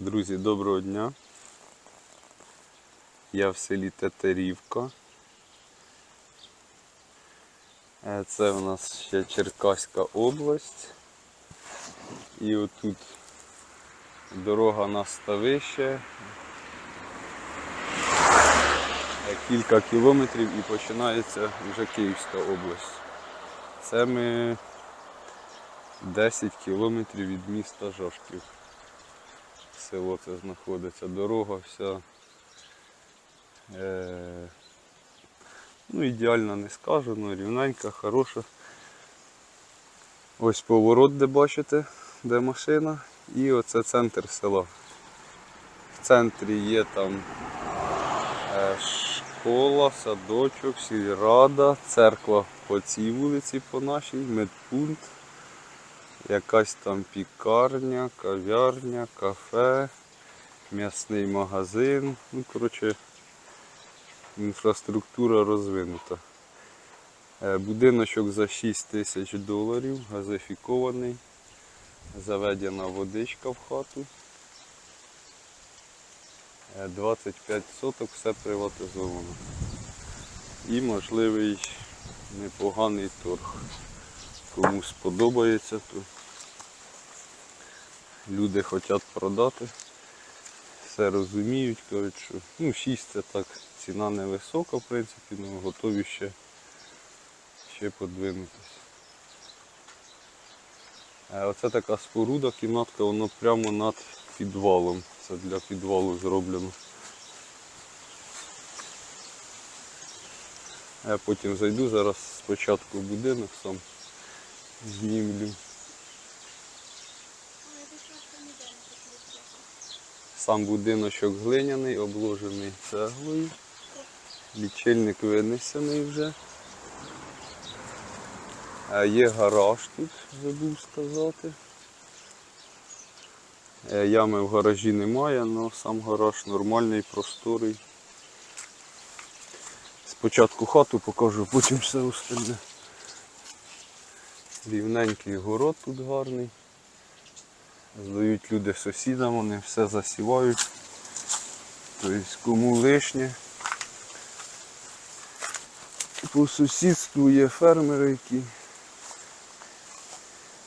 Друзі, доброго дня. Я в селі Тетерівка. Е, Це у нас ще Черкаська область. І отут дорога на ставище. Е, Кілька кілометрів і починається вже Київська область. Це ми 10 кілометрів від міста Жашків село це знаходиться, дорога вся. Е, ну, ідеально не скажу, але рівненька, хороша. Ось поворот, де бачите, де машина. І оце центр села. В центрі є там е, школа, садочок, сільрада, церква по цій вулиці, по нашій, медпункт якась там пікарня, кав'ярня, кафе, м'ясний магазин. Ну, коротше, інфраструктура розвинута. Е, Будиночок за 6 тисяч доларів, газифікований, заведена водичка в хату. Е, 25 соток, все приватизовано. І можливий непоганий торг. Кому сподобається, то люди хочуть продати. Все розуміють, кажуть, що ну, 6 це так, ціна невисока, в принципі, але готові ще, ще подвинутися. Е, Оце така споруда, кімнатка, воно прямо над підвалом. Це для підвалу зроблено. Я потім зайду, зараз спочатку будинок сам знімлю. Сам будиночок глиняний, обложений цеглою. Лічильник винесений вже. Є гараж тут, забув сказати. Е, Ями в гаражі немає, але сам гараж нормальний, просторий. Спочатку хату покажу, потім все остальне. Рівненький город тут гарний. Здають люди сусідам, вони все засівають. Тобто кому лишнє. По сусідству є фермери, які.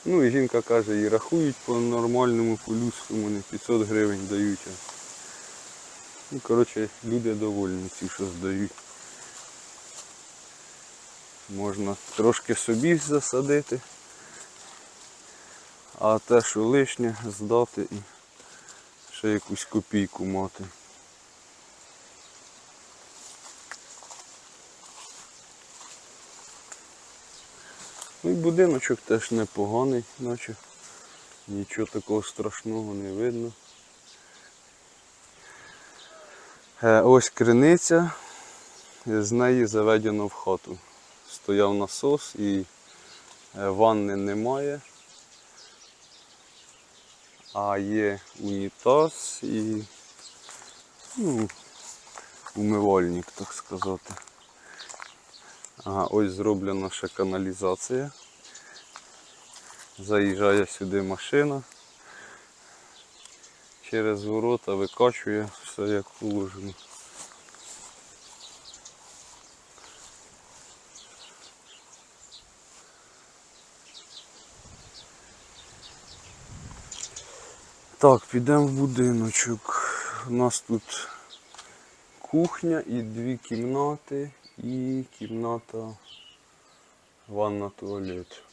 Ну і жінка каже, і рахують по нормальному, по людському, не 500 гривень дають. Ну, коротше, люди довольні ті, що здають. Можна трошки собі засадити, а те, що лишнє, здати і ще якусь копійку мати. Ну і будиночок теж непоганий, наче нічого такого страшного не видно. Е, Ось криниця, з неї заведено в хату стояв насос і е, ванни немає. А є унітаз і ну, умивальник, так сказати. Ага, ось зроблена ще каналізація. Заїжджає сюди машина. Через ворота викачує все як положено. Так, підемо в будиночок. У нас тут кухня і дві кімнати, і кімната ванна туалет.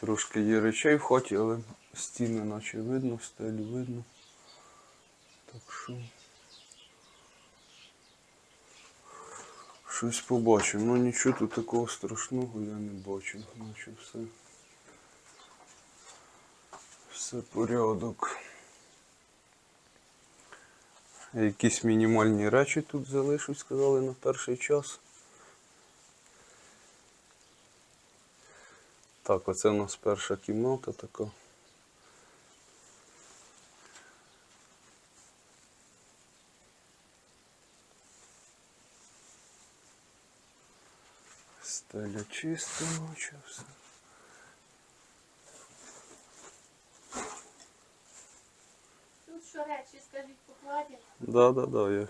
Трошки є речей в хаті, але стіни наче видно, стелю видно. Так що. Щось побачив, ну нічого тут такого страшного я не бачив, наче все. Все порядок. Якісь мінімальні речі тут залишуть, сказали на перший час. Так, оце у нас перша кімната така. Стеля чиста, ночі все. Тут що речі, скажіть, покладять, Да, да, да. Я,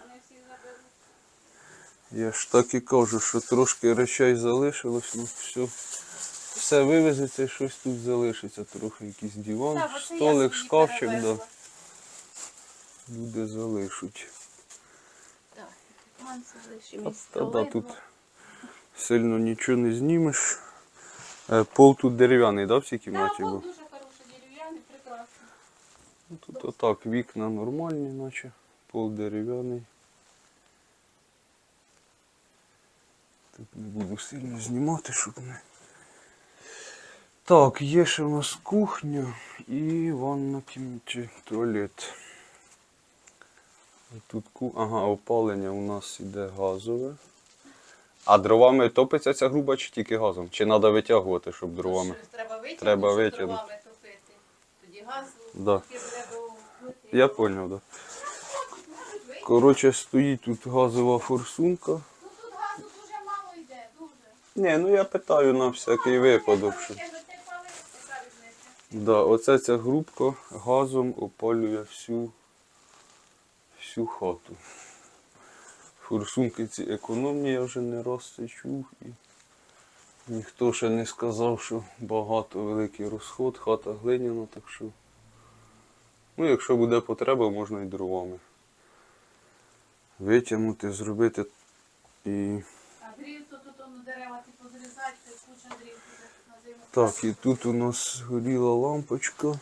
я ж так і кажу, що трошки речей залишилось, ну все. Все вивезеться і щось тут залишиться. Трохи якийсь диван, Так, оце я столик, собі шкафчик, да. перевезла. Люди залишуть. Так, Та, та, да, тут сильно нічого не знімеш. Е, Пол тут дерев'яний, да, в цій Да, кімнаті пол був? дуже хороший, дерев'яний, прекрасний. Ну, Тут отак, вікна нормальні, наче. Пол дерев'яний. Тут не буду сильно знімати, щоб не. Так, є ще у нас кухня і ванна кім- чи туалет. Тут ку... Ага, опалення у нас іде газове. А дровами топиться ця груба чи тільки газом? Чи треба витягувати, щоб дровами? Щось Треба витягнути, Треба щоб витягнути. дровами топити. Тоді газу, Да. треба. Я зрозумів, так. Да. Коротше, стоїть тут газова форсунка. Ну тут газу дуже мало йде, дуже. Ні, ну я питаю на всякий випадок. Що... Різниця. Да, оце ця грубка газом опалює всю, всю хату. Форсунки ці економні, я вже не раз це чув. І ніхто ще не сказав, що багато великий розход, хата глиняна, так що. Ну, якщо буде потреба, можна і дровами. Витягнути, зробити і. А дрів то тут воно дерева ті позрізати, то куча дрів на зиму. Так, і тут у нас горіла лампочка.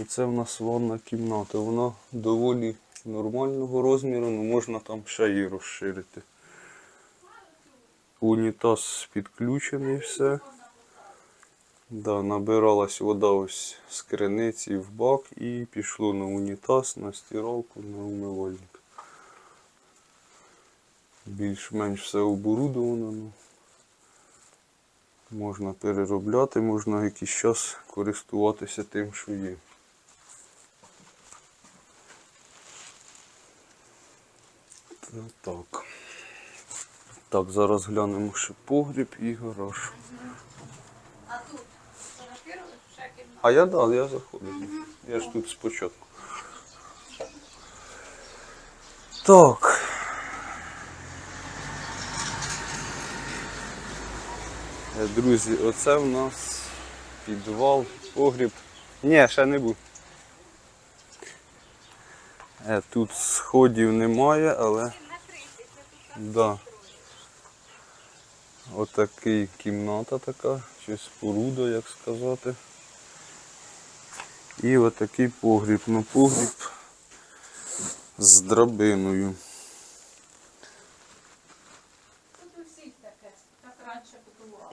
Оце в нас ванна кімната. Вона доволі нормального розміру, але можна там ще її розширити. Унітаз підключений все. Да, набиралась вода ось з криниці в бак і пішло на унітаз, на стиралку, на умивальник. Більш-менш все оборудовано. Ну. Можна переробляти, можна якийсь час користуватися тим, що є. Так. Так, зараз глянемо ще погріб і гараж. А тут. А я да, я заходив. Я ж тут спочатку. Так. Е, Друзі, оце в нас підвал, погріб. Ні, ще не був. Е, Тут сходів немає, але. Да. Отакий кімната така, чи споруда, як сказати. І отакий погріб. Ну погріб з драбиною. Тут у таке.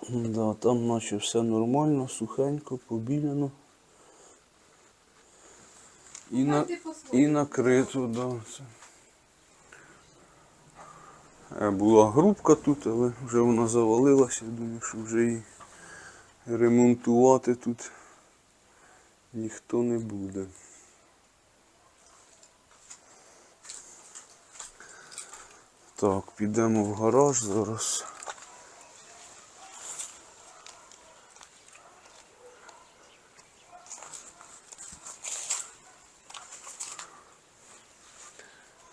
Да, там наче все нормально, сухенько, побіляно. І, на, і накрито, да. Е, Була грубка тут, але вже вона завалилася. Я думаю, що вже її ремонтувати тут ніхто не буде. Так, підемо в гараж зараз.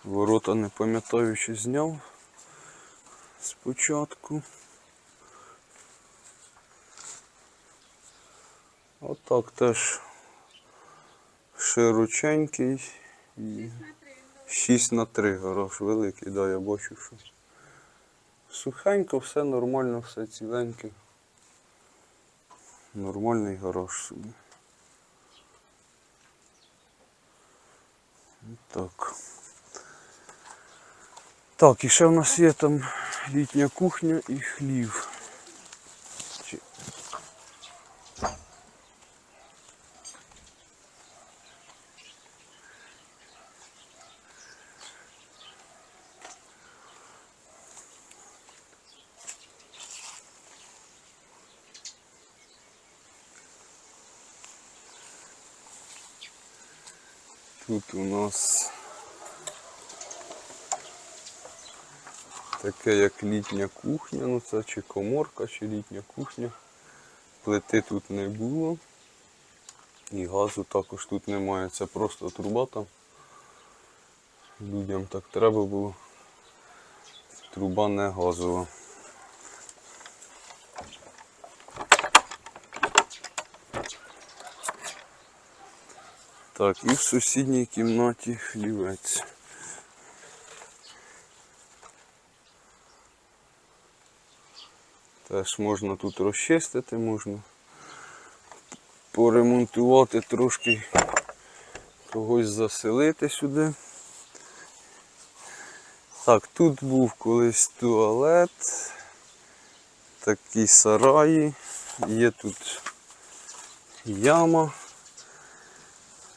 Ворота не пам'ятаю, чи зняв спочатку. Отак теж широченький і 6 на 3 гараж великий, да, я бачу, що сухенько, все нормально, все ціленьке. Нормальний гараж собі. Так. Так, і ще в нас є там літня кухня і хлів. Чи- Тут у нас таке як літня кухня, ну це чи коморка, чи літня кухня. Плити тут не було. І газу також тут немає. Це просто труба там. Людям так треба було. Труба не газова. Так, і в сусідній кімнаті хлівець. Теж можна тут розчистити, можна поремонтувати трошки, когось заселити сюди. Так, тут був колись туалет, такі сараї, є тут яма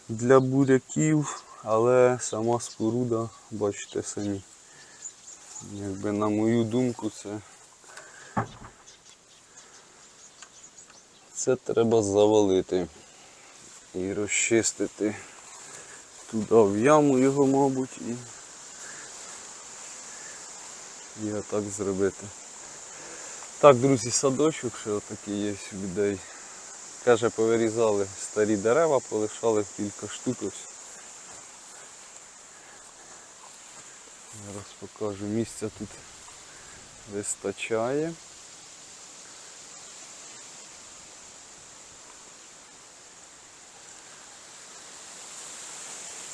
для буряків, але сама споруда, бачите самі. Якби на мою думку це. Це треба завалити і розчистити туди в яму його, мабуть, і, і отак зробити. Так, друзі, садочок ще отакий є у людей. Каже, повирізали старі дерева, полишали кілька штук. ось. Зараз покажу, місця тут вистачає.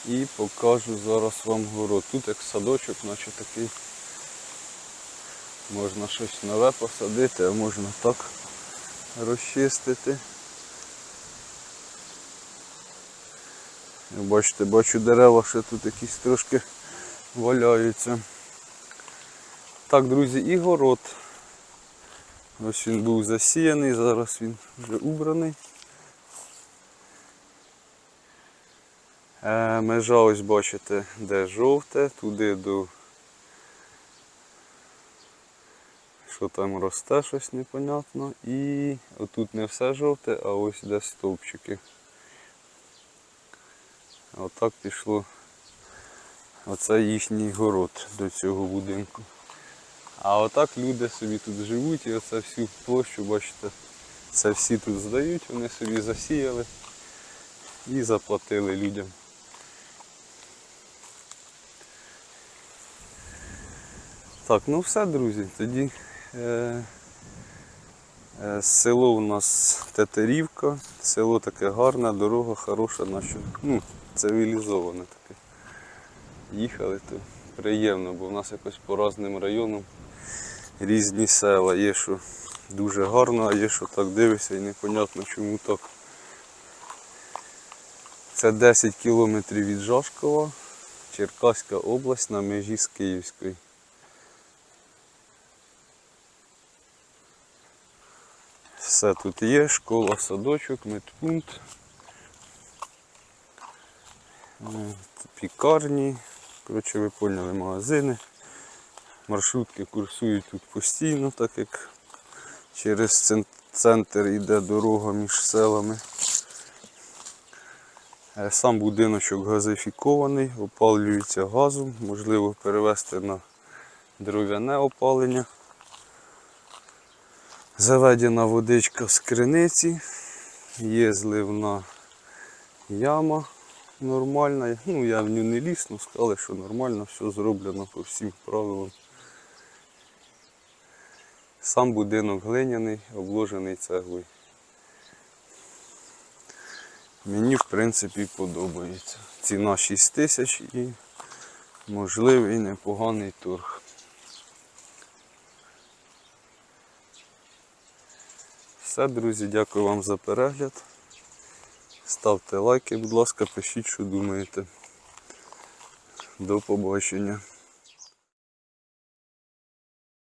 І покажу зараз вам город. Тут як садочок, наче такий. Можна щось нове посадити, а можна так розчистити. Бачите, бачу дерева, ще тут якісь трошки валяються. Так, друзі, і город. Ось він був засіяний, зараз він вже убраний. Межа ось бачите, де жовте, туди до що там росте, щось непонятно. І отут не все жовте, а ось де стовпчики. Отак пішло. Оце їхній город до цього будинку. А отак люди собі тут живуть і оце всю площу, бачите, це всі тут здають, вони собі засіяли і заплатили людям. Так, ну все, друзі. Тоді е, е, село у нас Тетерівка, село таке гарне, дорога хороша, наша, ну, цивілізоване таке. Їхали то приємно, бо в нас якось по різним районам різні села. Є, що дуже гарно, а є, що так дивишся і непонятно чому так. Це 10 кілометрів від Жашкова, Черкаська область на межі з Київською. Все тут є, школа, садочок, медпункт, е, пікарні, коротше ви поняли, магазини. Маршрутки курсують тут постійно, так як через центр йде дорога між селами. Е, Сам будиночок газифікований, опалюється газом, можливо перевести на дров'яне опалення. Заведена водичка з криниці, є зливна яма нормальна. Ну, я в нього не ліз, але сказали, що нормально, все зроблено по всім правилам. Сам будинок глиняний, обложений цеглою. Мені в принципі подобається. Ціна 6 тисяч і можливий непоганий торг. Все, друзі, дякую вам за перегляд. Ставте лайки, будь ласка, пишіть, що думаєте. До побачення.